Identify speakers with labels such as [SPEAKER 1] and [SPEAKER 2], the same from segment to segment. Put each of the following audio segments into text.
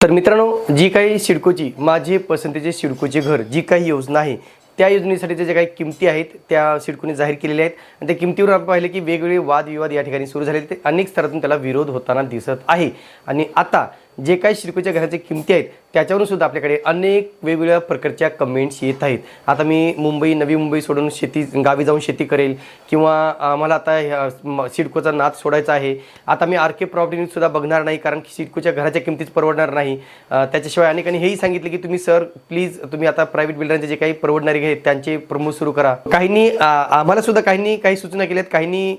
[SPEAKER 1] तर मित्रांनो जी काही सिडकोची माझे पसंतीचे सिडकोचे घर जी काही योजना आहे त्या योजनेसाठीच्या ज्या काही किमती आहेत त्या सिडकोने जाहीर केलेल्या आहेत. आणि त्या किमतीवर आपण पाहिले की वेगवेगळे वादविवाद या ठिकाणी सुरू झालेले ते अनेक स्तरातून त्याला विरोध होताना दिसत आहे. आणि आता जे काही सिडकोच्या घराच्या किमती आहेत त्याच्यावरून सुद्धा आपल्याकडे अनेक वेगवेगळ्या प्रकारच्या कमेंट्स येत आहेत. आता मी मुंबई नवी मुंबई सोडून शेती गावी जाऊन शेती करेल किंवा आम्हाला आता सिडकोचा नाद सोडायचा आहे. आता मी आर के प्रॉपर्टीसुद्धा बघणार नाही कारण की सिडकोच्या घराच्या किमतीच परवडणार नाही. त्याच्याशिवाय अनेकांनी हेही सांगितलं की तुम्ही सर प्लीज तुम्ही आता प्रायव्हेट बिल्डरांचे जे काही परवडणारे आहेत त्यांचे प्रमोट सुरू करा. काहींनी आम्हालासुद्धा आम्हाला सुद्धा काहींनी काही सूचना केल्यात काहींनी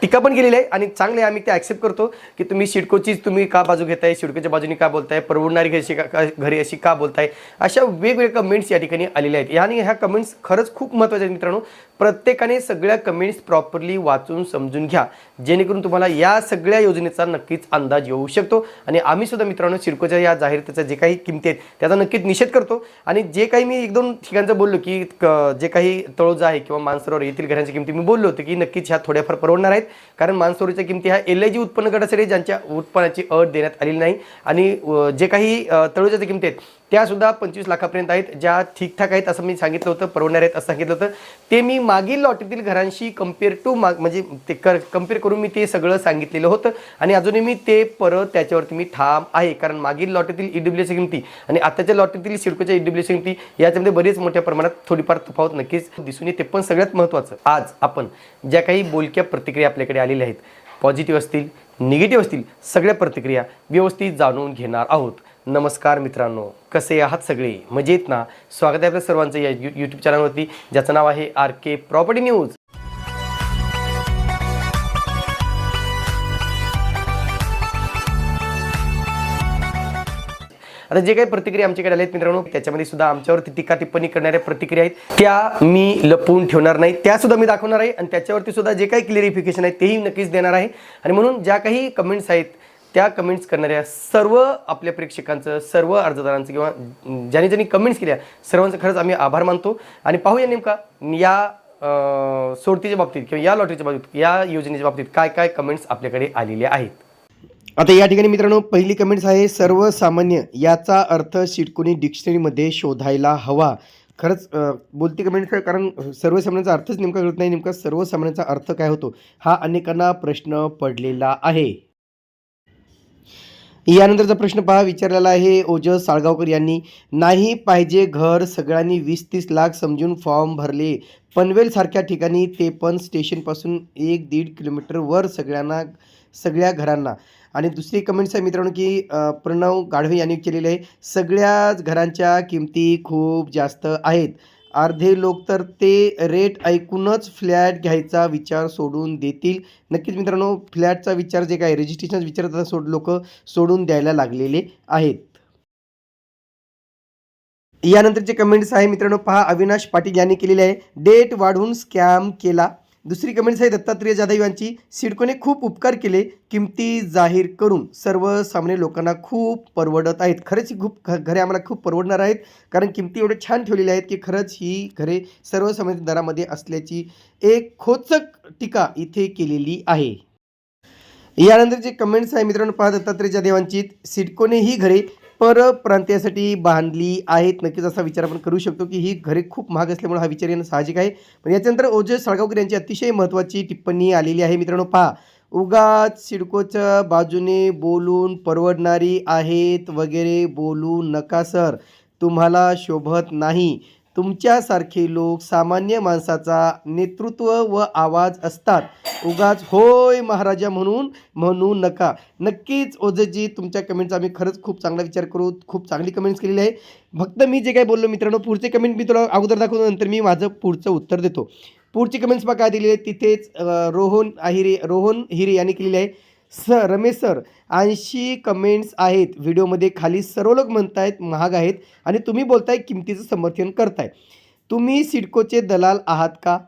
[SPEAKER 1] टीका पण केलेली आहे आणि चांगले आम्ही ते ॲक्सेप्ट करतो की तुम्ही सिडकोचीच तुम्ही का बाजू घेताय? सिडकोच्या बाजूने का बोलताय? परवडणारी घरी का घरी अशी का बोलताय? अशा वेगवेगळ्या कमेंट्स या ठिकाणी आलेल्या आहेत. आणि ह्या कमेंट्स खरंच खूप महत्त्वाच्या आहेत मित्रांनो. प्रत्येकाने सगळ्या कमेंट्स प्रॉपरली वाचून समजून घ्या. जेणेकरून तुम्हाला या सगळ्या योजनेचा नक्कीच अंदाज येऊ शकतो. आणि आम्ही सुद्धा मित्रांनो सिडकोच्या या जाहिरातीच्या जे काही किमती आहेत त्याचा नक्कीच निषेध करतो. आणि जे काही मी एक दोन ठिकाणचं बोललो की क- जे काही तळोजा आहे किंवा मानसरोवर येथील घरांच्या किमती मी बोललो होतो की नक्कीच ह्या थोड्याफार परवडणार आहेत. कारण मानसरोवरच्या किमती ह्या एल आय जी उत्पन्न गटासाठी ज्यांच्या उत्पन्नाची अट देण्यात आलेली नाही. आणि जे काही तळोजाच्या किमती आहेत त्यासुद्धा पंचवीस लाखापर्यंत आहेत ज्या ठीकठाक आहेत असं मी सांगितलं होतं परवडणार आहेत असं सांगितलं होतं. ते मी मागील लॉटीतील घरांशी कंपेअर टू माग म्हणजे ते कर कंपेअर करून मी ते सगळं सांगितलेलं होतं. आणि अजूनही मी ते परत त्याच्यावरती मी ठाम आहे कारण मागील लॉटीतील ई डब्ल्यूची किमती आणि आताच्या लॉटीतील सिडकोच्या ई डब्ल्यूची किमती याच्यामध्ये बरीच मोठ्या प्रमाणात थोडीफार तफावत नक्कीच दिसून येते. पण सगळ्यात महत्त्वाचं आज आपण ज्या काही बोलक्या प्रतिक्रिया आपल्याकडे आलेल्या आहेत पॉझिटिव्ह असतील निगेटिव्ह असतील सगळ्या प्रतिक्रिया व्यवस्थित जाणून घेणार आहोत. नमस्कार मित्रांनो कसे आहात सगळे? मजेत ना? स्वागत आहे आपल्या सर्वांचं या यू यूट्यूब चॅनलवरती ज्याचं नाव आहे आर के प्रॉपर्टी न्यूज आता जे काही प्रतिक्रिया आमच्याकडे आल्या आहेत मित्रांनो त्याच्यामध्ये सुद्धा आमच्यावरती टीका टिप्पणी करणाऱ्या प्रतिक्रिया आहेत. त्या मी लपवून ठेवणार नाही त्या सुद्धा मी दाखवणार आहे. आणि त्याच्यावरती सुद्धा जे काही क्लिअरिफिकेशन आहे तेही नक्कीच देणार आहे. आणि म्हणून ज्या काही कमेंट्स आहेत त्या कमेंट्स करणाऱ्या सर्व आपल्या प्रेक्षकांचं सर्व अर्जदारांचं किंवा ज्यांनी ज्यांनी कमेंट्स केल्या सर्वांचं खरंच आम्ही आभार मानतो. आणि पाहूया नेमका या सोडतीच्या बाबतीत किंवा या लॉटरीच्या बाबतीत या योजनेच्या बाबतीत काय काय कमेंट्स आपल्याकडे आलेले आहेत. आता या ठिकाणी मित्रांनो पहिली कमेंट्स आहे सर्वसामान्य याचा अर्थ शिटकोनी डिक्शनरीमध्ये शोधायला हवा. खरंच बोलती कमेंट कारण सर्वसामान्यांचा अर्थच नेमका कळत नाही नेमका सर्वसामान्यांचा अर्थ काय होतो हा अनेकांना प्रश्न पडलेला आहे. यानंतरचा प्रश्न पहा विचारलेला आहे ओजस साळगावकर यांनी. नाही पाहिजे घर सगळ्यांनी वीस तीस लाख समजून फॉर्म भरले. पनवेलसारख्या ठिकाणी ते पण स्टेशनपासून एक दीड किलोमीटरवर सगळ्यांना सगळ्या घरांना. आणि दुसरी कमेंट्स आहे मित्रांनो की प्रणव गाढवे यांनी केलेली आहे सगळ्याच घरांच्या किमती खूप जास्त आहेत. अर्धे लोक तर ते रेट ऐकूनच फ्लॅट घ्यायचा विचार सोडून देतील. नक्कीच मित्रांनो फ्लॅटचा विचार जे काय रजिस्ट्रेशनचा विचार सोड लोक सोडून द्यायला लागलेले आहेत. यानंतरचे कमेंट्स आहे मित्रांनो पहा अविनाश पाटील यांनी केलेले आहे. डेट वाढवून स्कॅम केला. दुसरी कमेंट्स आहे दत्तात्रेय जाधव यांची सिडकोने खूप उपकार केले किमती जाहीर करून सर्वसामान्य लोकांना खूप परवडत आहेत. खरंच ही खूप घ- घरे आम्हाला खूप परवडणार आहेत कारण किमती एवढे छान ठेवलेल्या आहेत की खरंच ही घरे सर्वसामान्य दरामध्ये असल्याची एक खोचक टीका इथे केलेली आहे. यानंतर जे कमेंट्स आहे मित्रांनो पहा दत्तात्रेय देवांची सिडकोने ही घरे परप्रांतीयासाठी बांधली आहेत. नक्कीच असा विचार आपण करू शकतो की ही घरे खूप महाग असल्यामुळे हा विचार येणं साहजिक आहे. पण याच्यानंतर ओजस साळगावकर यांची अतिशय महत्त्वाची टिप्पणी आलेली आहे. मित्रांनो पहा. उगाच सिडकोच्या बाजूने बोलून परवडणारी आहेत वगैरे बोलू नका सर. तुम्हाला शोभत नाही. तुमच्यासारखे लोक सामान्य माणसाचा नेतृत्व व आवाज असतात. उगाच होय महाराजा म्हणून म्हणू नका. नक्कीच ओझजी तुमच्या कमेंटचा आम्ही खरंच खूप चांगला विचार करू खूप चांगली कमेंट्स केलेली आहे. फक्त मी जे काही बोललो मित्रांनो पुढचे कमेंट मी तुला अगोदर दाखवतो नंतर मी माझं पुढचं उत्तर देतो. पुढची कमेंट्स बघा काय दिलेली आहे तिथेच रोहन आहिरे रोहन हिरे यांनी केलेली आहे. सर रमेश सर ऐंशी कमेंट्स आहेत. व्हिडिओमध्ये खाली सर्व लोक म्हणतायत महाग आहेत आणि तुम्ही बोलताय किमतीचं समर्थन करताय. तुम्ही सिडकोचे दलाल आहात का?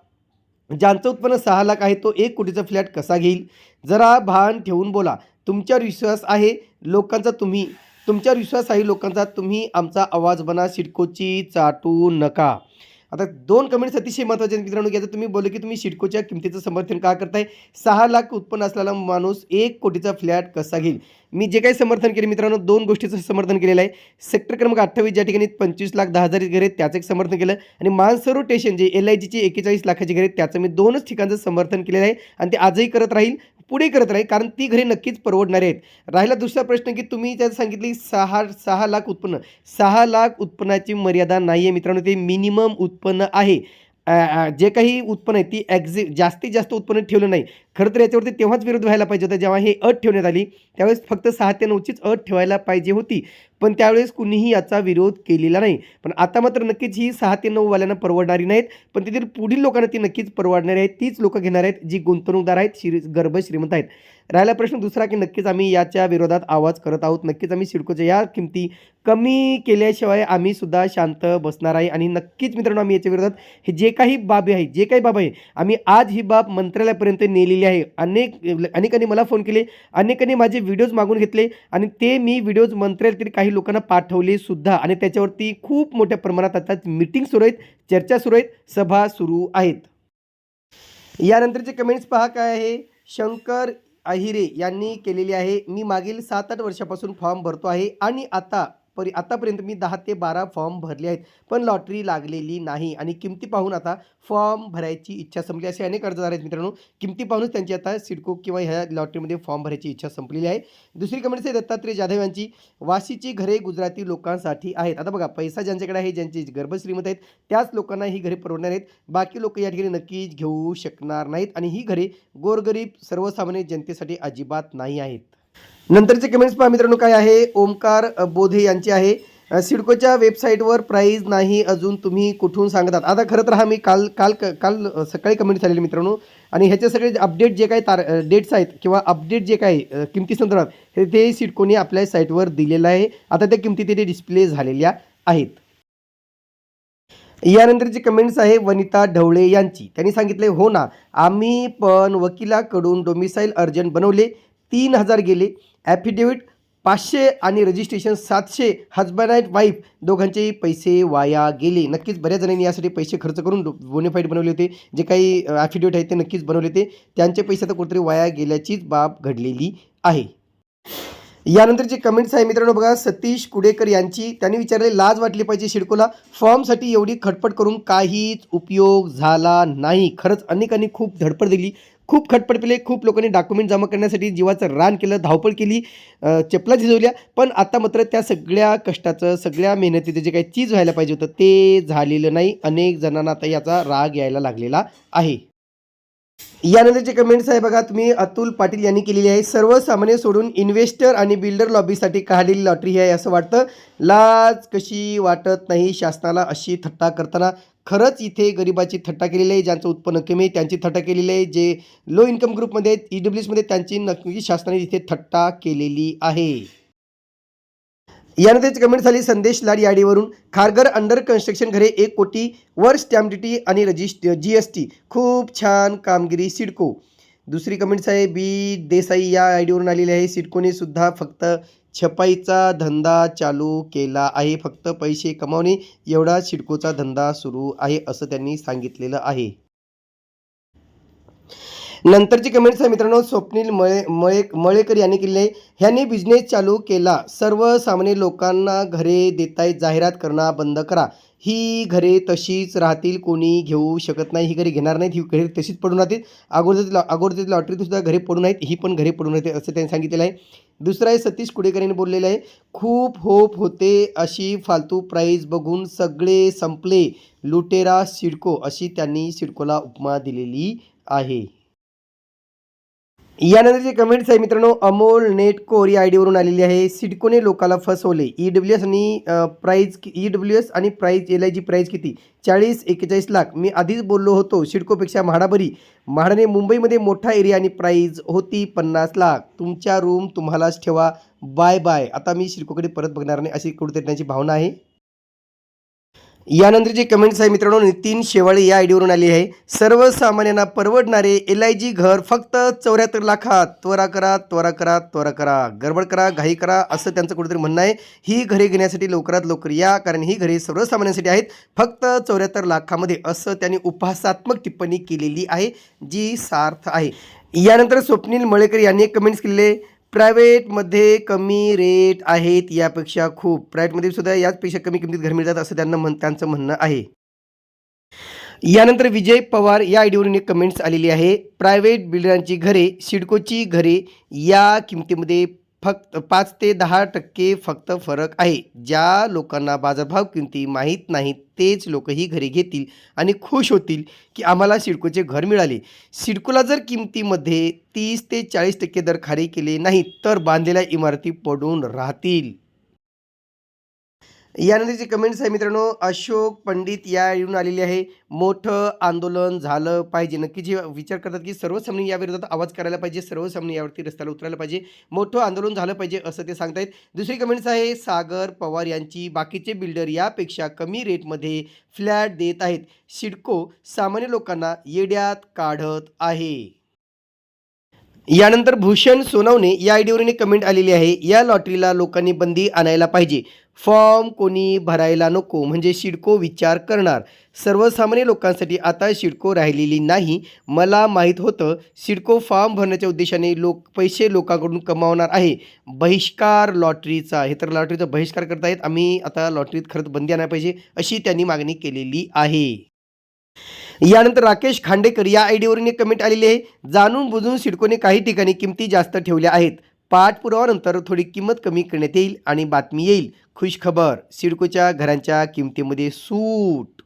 [SPEAKER 1] ज्यांचं उत्पन्न सहा लाख आहे तो एक कोटीचा फ्लॅट कसा घेईल? जरा भान ठेवून बोला. तुमच्यावर विश्वास आहे लोकांचा तुम्ही. तुमच्यावर विश्वास आहे लोकांचा तुम्ही. आमचा आवाज बना सिडकोची चाटू नका. आता दोन कमेंट्स अतिशय महत्त्वाचे आहेत मित्रांनो. की आता तुम्ही बोललं की तुम्ही सिडकोच्या किमतीचं समर्थन का करताय? सहा लाख उत्पन्न असलेला माणूस एक कोटीचा फ्लॅट कसा घेईल? मी जे काही समर्थन केले मित्रांनो दोन गोष्टीचं समर्थन केलेलं आहे. सेक्टर क्रमांक अठ्ठावीस ज्या ठिकाणी पंचवीस लाख दहा हजार घरे आहेत त्याचं एक समर्थन केलं. आणि मानसरो स्टेशन जे एल आय जीची एकेचाळीस लाखाची घर आहेत त्याचं मी दोनच ठिकाणचं समर्थन केलेलं आहे. आणि ते आजही करत राहील. पुढे करत राहील कारण ती घरे नक्कीच परवडणारी आहेत. राहिला दुसरा प्रश्न की तुम्ही त्यात सांगितली सहा सहा लाख उत्पन्न सहा लाख उत्पन्नाची मर्यादा नाही आहे मित्रांनो ते मिनिमम उत्पन्न आहे. जे काही उत्पन्न आहे ती ॲक्झि जास्तीत जास्त उत्पन्न ठेवलं नाही. खरं तर याच्यावरती तेव्हाच विरोध व्हायला पाहिजे होता जेव्हा हे अट ठेवण्यात आली त्यावेळेस फक्त सहा ते नऊचीच अट ठेवायला पाहिजे होती. पण त्यावेळेस कुणीही याचा विरोध केलेला नाही. पण आता मात्र नक्कीच ही सहा ते नऊ वाल्यांना परवडणारी नाहीत पण तिथील पुढील लोकांना ती नक्कीच परवडणारी आहेत. तीच लोकं घेणार आहेत जी गुंतवणूकदार आहेत श्री गर्भ श्रीमंत आहेत. राहिला प्रश्न दुसरा की नक्कीच आम्ही याच्या विरोधात आवाज करत आहोत. नक्कीच आम्ही सिडकोच्या या किमती कमी केल्याशिवाय आम्ही सुद्धा शांत बसणार आहे. आणि नक्कीच मित्रांनो आम्ही याच्या विरोधात हे जे काही बाबी आहे जे काही बाब आहे आम्ही आज ही बाब मंत्रालयापर्यंत नेलेली आहे. अनेक अनेकांनी मला फोन केले. अनेकांनी माझे व्हिडिओज मागून घेतले. आणि ते मी व्हिडिओज मंत्रालयातील काही लोकांना पाठवले सुद्धा. आणि त्याच्यावरती खूप मोठ्या प्रमाणात आता मीटिंग सुरू आहेत. चर्चा सुरू आहेत. सभा सुरू आहेत. यानंतरचे कमेंट्स पहा काय आहे. शंकर अहिरे यांनी केलेली आहे. मी मागील सात आठ वर्षापासून फॉर्म भरतो आहे. आणि आता परी आतापर्यंत मी दहा ते बारा फॉर्म भरले आहेत पण लॉटरी लागलेली नाही. आणि किमती पाहून आता फॉर्म भरायची इच्छा संपली. असे अनेक अर्जदार आहेत मित्रांनो. किमती पाहूनच त्यांची आता सिडको किंवा ह्या लॉटरीमध्ये फॉर्म भरायची इच्छा संपलेली आहे. दुसरी कमेंट्स आहे दत्तात्रय जाधव यांची वाशीची घरे गुजराती लोकांसाठी आहेत. आता बघा पैसा ज्यांच्याकडे आहे ज्यांचे गर्भश्रीमत आहेत त्याच लोकांना ही घरे परवडणार आहेत. बाकी लोक या ठिकाणी नक्कीच घेऊ शकणार नाहीत. आणि ही घरे गोरगरीब सर्वसामान्य जनतेसाठी अजिबात नाही आहेत. नंतरचे कमेंट्स पहा मित्रांनो काय आहे? ओमकार बोधे यांचे आहे. सिडकोच्या वेबसाईटवर प्राईज नाही अजून तुम्ही कुठून सांगतात? आता खरं तर हा मी काल काल काल सकाळी कमेंट झालेली मित्रांनो. आणि ह्याचे सगळे अपडेट जे काही तार डेट्स आहेत किंवा अपडेट जे काही किमती संदर्भात हे ते सिडकोने आपल्या साईटवर दिलेलं आहे. आता त्या किमती तिथे डिस्प्ले झालेल्या आहेत. यानंतरची कमेंट्स आहे वनिता ढवळे यांची. त्यांनी सांगितले हो ना आम्ही पण वकिलाकडून डोमिसाईल अर्जंट बनवले. तीन हजार गेले. ॲफिडेविट पाचशे आणि रजिस्ट्रेशन सातशे हजबंड अँड वाईफ दोघांचेही पैसे वाया गेले. नक्कीच बऱ्याच जणांनी यासाठी पैसे खर्च करून बोनेफाईड बनवले होते. जे काही ॲफिडेविट आहेत ते नक्कीच बनवले होते. त्यांचे पैसे आता कुठेतरी वाया गेल्याचीच बाब घडलेली आहे. यानंतर जे कमेंट्स आहे मित्रांनो बघा सतीश कुडेकर यांची. त्यांनी विचारले लाज वाटली पाहिजे शिडकोला? फॉर्मसाठी एवढी खटपट करून काहीच उपयोग झाला नाही. खरंच अनेकांनी खूप धडपड दिली. खूप खटपट केले खूप लोकांनी डॉक्युमेंट जमा करण्यासाठी जीवाचं रान केलं धावपळ केली चपला झिजवल्या. पण आता मात्र त्या सगळ्या कष्टाचं सगळ्या मेहनतीचं जे काही चीज व्हायला पाहिजे होतं ते झालेलं नाही. अनेक जणांना आता याचा राग यायला लागलेला आहे. यानंतरचे कमेंट्स आहे बघा तुम्ही अतुल पाटील यांनी केलेली आहे. सर्वसामान्य सोडून इन्व्हेस्टर आणि बिल्डर लॉबीसाठी काढलेली लॉटरी आहे असं वाटतं. लाज कशी वाटत नाही शासनाला अशी थट्टा करताना? खरंच इथे गरिबाची थट्टा केलेली आहे ज्यांचं उत्पन्न कमी आहे त्यांची थट्टा केलेली आहे जे लो इन्कम ग्रुपमध्ये आहेत ई डब्ल्यू एसमध्ये त्यांची नक्की शासनाने इथे थट्टा केलेली आहे. यानंतरच कमेंट झाली संदेश लाड याडीवरून खारघर अंडर कन्स्ट्रक्शन घरे एक कोटी वर स्टॅम्प ड्युटी आणि रजिस्ट जी एस टी खूप छान कामगिरी सिडको. दुसरी कमेंट्स आहे बी देसाई या आय डीवरून आलेली आहे सिडकोने सुद्धा फक्त छपाईचा धंदा चालू केला आहे. फक्त पैसे कमावणे एवढा सिडकोचा धंदा सुरू आहे असं त्यांनी सांगितलेलं आहे. नंतरची कमेंट्स आहे मित्रांनो स्वप्नील मळे मळे मळेकर यांनी केले ह्यांनी बिझनेस चालू केला. सर्वसामान्य लोकांना घरे देताय जाहिरात करणं बंद करा. ही घरे तशीच राहतील कोणी घेऊ शकत नाही ही घरे घेणार नाहीत ही घरे तशीच पडून राहतील. अगोदर अगोदर लॉटरीत सुद्धा घरे पडून आहेत ही पण घरे पडून राहते असं त्यांनी सांगितलेलं आहे. दुसरं आहे सतीश कुडेकर यांनी बोललेलं आहे खूप होप होते अशी फालतू प्राईज बघून सगळे संपले. लुटेरा सिडको अशी त्यांनी सिडकोला उपमा दिलेली आहे. यानंतरचे कमेंट्स आहे मित्रांनो अमोल नेटकोर या आय डीवरून आलेली आहे. सिडकोने लोकाला फसवले. ई डब्ल्यू एस आणि प्राईज ई डब्ल्यू एस आणि price L I G price किती? चाळीस एक्केचाळीस लाख. मी आधीच बोललो होतो सिडकोपेक्षा म्हाडाबरी म्हाडाने मुंबईमध्ये मोठा एरिया आणि प्राईज होती पन्नास लाख. तुमच्या रूम तुम्हालाच ठेवा. बाय बाय आता मी सिडकोकडे परत बघणार नाही अशी कुठेतरी त्यांची भावना आहे. यानंतर जी कमेंट्स आहे मित्रांनो नितीन शेवाळे या आयडीवरून आली आहे. सर्वसामान्यांना परवडणारे एल आय जी घर फक्त चौऱ्याहत्तर लाखात. त्वरा करा त्वरा करा त्वरा करा. गडबड करा घाई करा असं त्यांचं कुठेतरी म्हणणं आहे. ही घरे घेण्यासाठी लवकरात लवकर या कारण ही घरे सर्वसामान्यांसाठी आहेत. फक्त चौऱ्याहत्तर लाखामध्ये असं त्यांनी उपहासात्मक टिप्पणी केलेली आहे जी सार्थ आहे. यानंतर स्वप्नील मळेकर यांनी कमेंट्स केलेले प्रायव्हेटमध्ये कमी रेट आहेत यापेक्षा खूप. प्रायव्हेटमध्ये सुद्धा याचपेक्षा कमी किमतीत घर मिळतात असं त्यांना म्हण त्यांचं म्हणणं आहे. यानंतर विजय पवार या आयडीवरून एक कमेंट्स आलेली आहे. प्रायव्हेट बिल्डरांची घरे सिडकोची घरे या किमतीमध्ये फक्त पाच ते दहा टक्के फक्त फरक आहे. ज्या लोकांना बाजारभाव किमती माहीत नाहीत तेच लोक ही घरे घेतील आणि खुश होतील की आम्हाला सिडकोचे घर मिळाले. सिडकोला जर किमतीमध्ये तीस ते चाळीस टक्के दर खाली केले नाहीत तर बांधलेल्या इमारती पडून राहतील. यानंतरची कमेंट्स आहे मित्रांनो अशोक पंडित या येऊन आलेले आहे. मोठं आंदोलन झालं पाहिजे. नक्की जे विचार करतात की सर्वसामान्य या याविरोधात आवाज करायला पाहिजे सर्वसामान्य यावरती रस्त्याला उतरायला पाहिजे. मोठं आंदोलन झालं पाहिजे असं ते सांगतायत. दुसरी कमेंट्स आहे सागर पवार यांची बाकीचे बिल्डर यापेक्षा कमी रेटमध्ये फ्लॅट देत आहेत. सिडको सामान्य लोकांना येड्यात काढत आहे. यानंतर भूषण सोनवणे या आयडीवरून कमेंट आलेली आहे. या लॉटरीला लोकांनी बंदी आणायला पाहिजे. फॉर्म कोणी भरायला नको म्हणजे शिडको विचार करणार. सर्वसामान्य लोकांसाठी आता शिडको राहिलेली नाही. मला माहीत होतं सिडको फॉर्म भरण्याच्या उद्देशाने लोक पैसे लोकांकडून कमावणार आहे. बहिष्कार लॉटरीचा हे तर लॉटरीचा बहिष्कार करत आहेत आम्ही आता लॉटरीत खरंच बंदी आणायला पाहिजे अशी त्यांनी मागणी केलेली आहे. यानंतर राकेश खांडेकर या आयडीवरून एक कमेंट आलेली आहे. जाणून बुजून सिडकोने काही ठिकाणी किमती जास्त ठेवल्या आहेत. पाठपुरावानंतर थोडी किंमत कमी करण्यात येईल आणि बातमी येईल. खुश खबर सिडकोच्या घरांच्या किमतीमध्ये सूट.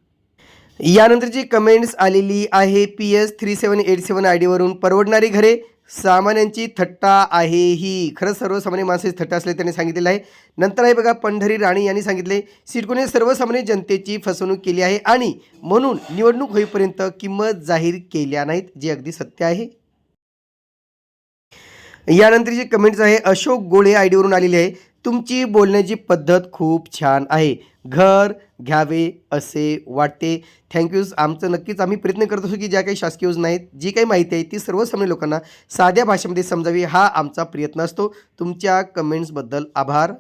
[SPEAKER 1] यानंतरची कमेंट्स आलेली आहे P S three seven eight seven I डीवरून परवडणारी घरे सामान्यांची थट्टा आहे ही. खरंच सर्वसामान्य माणसाची थट्टा असल्या त्यांनी सांगितलेलं आहे. नंतर आहे बघा पंढरी राणी यांनी सांगितले सिडकोने सर्वसामान्य जनतेची फसवणूक केली आहे आणि म्हणून निवडणूक होईपर्यंत किंमत जाहीर केल्या नाहीत जे अगदी सत्य आहे. यानंतर जी कमेंट्स आहे अशोक गोळे आय डीवरून आलेली आहे. तुमची बोलण्याची पद्धत खूप छान आहे. घर घ्यावे असे वाटते. थँक्यूज आमचं नक्कीच आम्ही प्रयत्न करत असतो की ज्या काही शासकीय योजना आहेत जी काही माहिती आहे ती सर्वसामान्य लोकांना साध्या भाषेमध्ये समजावी हा आमचा प्रयत्न असतो. तुमच्या कमेंट्सबद्दल आभार.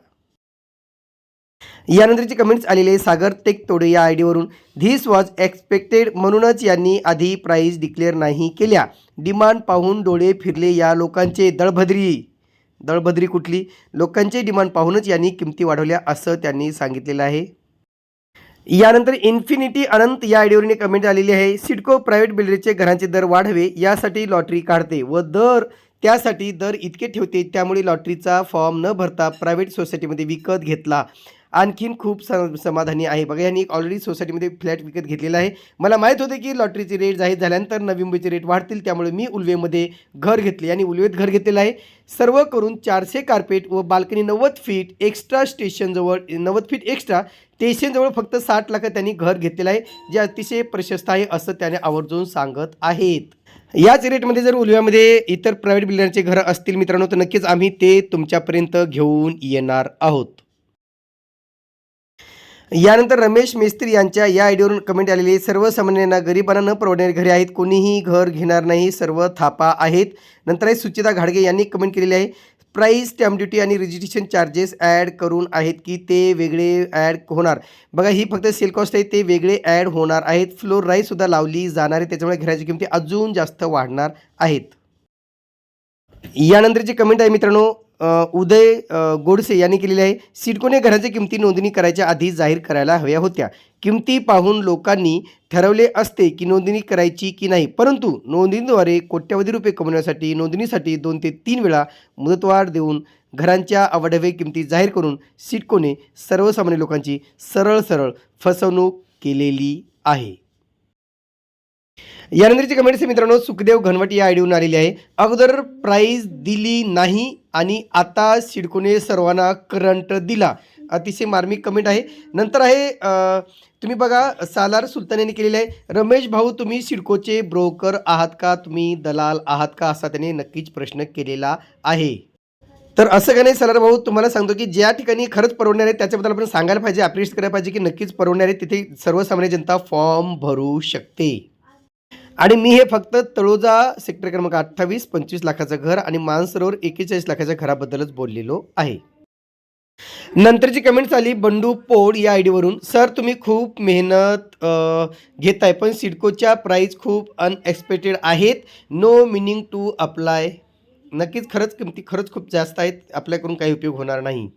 [SPEAKER 1] यानंतरची कमेंट्स आलेले सागर टेक तोडे या आय डीवरून धिस वॉज एक्सपेक्टेड म्हणूनच यांनी आधी प्राईज डिक्लेअर नाही केल्या. डिमांड पाहून डोळे फिरले या लोकांचे दळभद्री. दळभद्री कुठली? लोकांचे डिमांड पाहूनच यांनी किमती वाढवल्या असं त्यांनी सांगितलेलं आहे. यानंतर इन्फिनिटी अनंत या आयडीवरून एक कमेंट आलेली आहे. सिडको प्रायव्हेट बिल्डरचे घरांचे दर वाढवे यासाठी लॉटरी काढते व दर त्यासाठी दर इतके ठेवते त्यामुळे लॉटरीचा फॉर्म न भरता प्रायव्हेट सोसायटीमध्ये विकत घेतला आणखीन खूप स समाधानी आहे. बघा यांनी एक ऑलरेडी सोसायटीमध्ये फ्लॅट विकत घेतलेला आहे. मला माहीत होते की लॉटरीचे रेट जाहीर झाल्यानंतर नवी मुंबईचे रेट वाढतील त्यामुळे मी उल्वेमध्ये घर घेतले. आणि उल्वेत घर घेतलेलं आहे. सर्व करून चारशे कार्पेट व बाल्कनी नव्वद फीट एक्स्ट्रा स्टेशनजवळ नव्वद फीट एक्स्ट्रा स्टेशनजवळ फक्त साठ लाखात त्यांनी घर घेतलेलं आहे. जे अतिशय प्रशस्त आहे असं त्याने आवर्जून सांगत आहेत. याच रेटमध्ये जर उलव्यामध्ये इतर प्रायव्हेट बिल्डरचे घरं असतील मित्रांनो तर नक्कीच आम्ही ते तुमच्यापर्यंत घेऊन येणार आहोत. यानंतर रमेश मेस्त्री यांच्या या आयडीवरून कमेंट आलेली सर्वसामान्यांना गरिबांना न परवडणारी घरे आहेत कोणीही घर घेणार नाही सर्व थापा आहेत. नंतर आहे सुचिता घाडगे यांनी कमेंट केलेली आहे प्राईस स्टॅम्प ड्युटी आणि रजिस्ट्रेशन चार्जेस ॲड करून आहेत की ते वेगळे ॲड होणार? बघा ही फक्त सेल कॉस्ट आहे ते वेगळे ॲड होणार आहेत. फ्लोर राईससुद्धा लावली जाणार आहे त्याच्यामुळे घराची किमती अजून जास्त वाढणार आहेत. यानंतरची कमेंट आहे मित्रांनो उदय गोडसे यांनी केलेली आहे. सिडकोने घराच्या किमती नोंदणी करायच्या आधी जाहीर करायला हव्या होत्या. किमती पाहून लोकांनी ठरवले असते की नोंदणी करायची की नाही. परंतु नोंदणीद्वारे कोट्यवधी रुपये कमवण्यासाठी नोंदणीसाठी दोन ते तीन वेळा मुदतवाढ देऊन घरांच्या अवढवे किमती जाहीर करून सिडकोने सर्वसामान्य लोकांची सरळ सरळ फसवणूक केलेली आहे. यानंतरची कमेंट्स मित्रांनो सुखदेव घनवट या आयडीवरून आलेली आहे. अगोदर प्राईज दिली नाही आणि आता सिडकोने सर्वांना करंट दिला. अतिशय मार्मिक कमेंट आहे. नंतर आहे तुम्ही बघा सालार सुलतान केलेलं केलेले आहे. रमेश भाऊ तुम्ही सिडकोचे ब्रोकर आहात का? तुम्ही दलाल आहात का? असा त्याने नक्कीच प्रश्न केलेला आहे. तर असं का नाही सलार भाऊ तुम्हाला सांगतो की ज्या ठिकाणी खरंच परवडणार आहे त्याच्याबद्दल आपण सांगायला पाहिजे अप्रिशिएट करायला पाहिजे की नक्कीच परवडणार आहे तिथे सर्वसामान्य जनता फॉर्म भरू शकते. आणि मी हे फक्त तळोजा सेक्टर क्रमांक अठ्ठावीस पंचवीस लाखाचं घर आणि मानसरोवर एकेचाळीस लाखाच्या घराबद्दलच बोललेलो आहे. नंतरची कमेंट्स आली बंडू पोड या आय डीवरून सर तुम्ही खूप मेहनत घेत घेताय पण सिडकोच्या प्राईस खूप अनएक्सपेक्टेड आहेत. नो मिनिंग टू अप्लाय नक्कीच खरंच किमती खरंच खूप जास्त आहेत. आपल्याकडून काही उपयोग होणार नाही.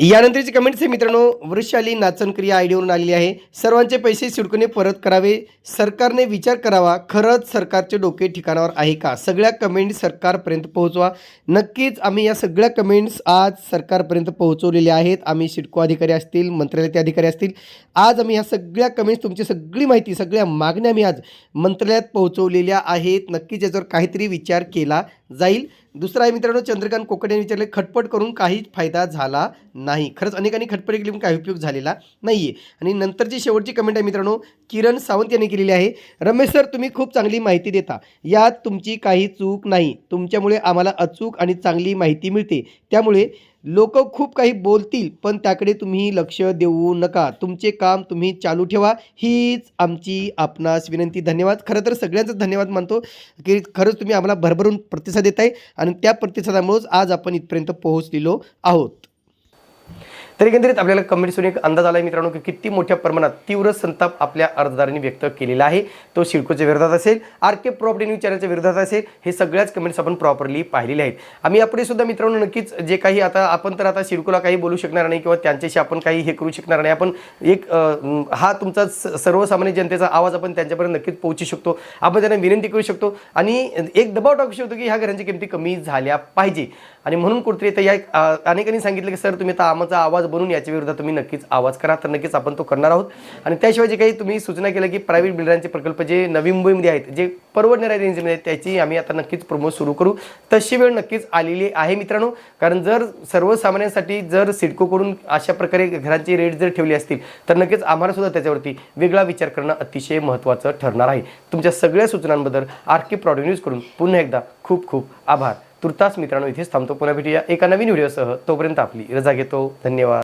[SPEAKER 1] यानंतरची कमेंट्स आहे मित्रांनो वृषाली नाचनकर या आयडियावरून आलेली आहे. सर्वांचे पैसे सिडकोने परत करावे. सरकारने विचार करावा. खरंच सरकारचे डोके ठिकाणावर आहे का? सगळ्या कमेंट सरकारपर्यंत पोहोचवा. नक्कीच आम्ही या सगळ्या कमेंट्स आज सरकारपर्यंत पोहोचवलेल्या आहेत. आम्ही सिडको अधिकारी असतील मंत्रालयाचे अधिकारी असतील. आज आम्ही ह्या सगळ्या कमेंट्स तुमची सगळी माहिती सगळ्या मागण्या आम्ही आज मंत्रालयात पोहोचवलेल्या आहेत. नक्कीच याच्यावर काहीतरी विचार केला जाईल. दुसरा आहे मित्रांनो चंद्रकांत कोकड यांनी विचारले खटपट करून काहीच फायदा झाला नाही. खरंच अनेकांनी खटपट केली पण काही उपयोग झालेला नाही आहे आणि नंतरची शेवटची कमेंट आहे मित्रांनो किरण सावंत यांनी केलेली आहे. रमेश सर तुम्ही खूप चांगली माहिती देता. यात तुमची काही चूक नाही. तुमच्यामुळे आम्हाला अचूक आणि चांगली माहिती मिळते. त्यामुळे लोक खूप काही बोलतील पण त्याकडे तुम्ही लक्ष देऊ नका. तुमचे काम तुम्ही चालू ठेवा. हीच आमची आपणास विनंती. धन्यवाद. खरं तर सगळ्यांचं धन्यवाद मानतो. की खरंच तुम्ही आम्हाला भरभरून प्रतिसाद देत आहे आणि त्या प्रतिसादामुळेच आज आपण इथपर्यंत पोहोचलेलो आहोत. तर एकंदरीत आपल्याला कमेंट्सून एक अंदाज आला आहे मित्रांनो की किती मोठ्या प्रमाणात तीव्र संताप आपल्या अर्जदारांनी व्यक्त केलेला आहे. तो शिडकोच्या विरोधात असेल आर के प्रॉपर्टी न्यूज चॅनलच्या विरोधात असेल हे सगळ्याच कमेंट्स आपण प्रॉपरली पाहिलेले आहेत. आम्ही यापुढे सुद्धा मित्रांनो नक्कीच जे काही आता आपण तर आता शिडकोला काही बोलू शकणार नाही किंवा त्यांच्याशी आपण काही हे करू शकणार नाही. आपण एक हा तुमचा स- सर्वसामान्य जनतेचा आवाज आपण त्यांच्यापर्यंत नक्कीच पोहोचू शकतो. आपण त्यांना विनंती करू शकतो आणि एक दबाव टाकू शकतो की ह्या घरांची किमती कमी झाल्या पाहिजे. आणि म्हणून कुठेतरी तर या अनेकांनी सांगितलं की सर तुम्ही आता आमचा आवाज बनून याच्या विरोधात तुम्ही नक्कीच आवाज करा. तर नक्कीच आपण तो करणार आहोत. आणि त्याशिवाय जे काही तुम्ही सूचना केल्या की प्रायव्हेट बिल्डरांचे प्रकल्प जे नवी मुंबईमध्ये आहेत जे परवडणाऱ्या रेंजमध्ये आहेत त्याची आम्ही आता नक्कीच प्रमोट सुरू करू. तशी वेळ नक्कीच आलेली आहे मित्रांनो. कारण जर सर्वसामान्यांसाठी जर सिडकोकडून अशा प्रकारे घरांची रेट जर ठेवली असतील तर नक्कीच आम्हाला सुद्धा त्याच्यावरती वेगळा विचार करणं अतिशय महत्त्वाचं ठरणार आहे. तुमच्या सगळ्या सूचनांबद्दल आरके प्रॉडक्ट न्यूज करून पुन्हा एकदा खूप खूप आभार. तुर्तास मित्रांनो इथेच थांबतो. पुन्हा भेटूया एका नवीन व्हिडिओसह तोपर्यंत आपली रजा घेतो. धन्यवाद.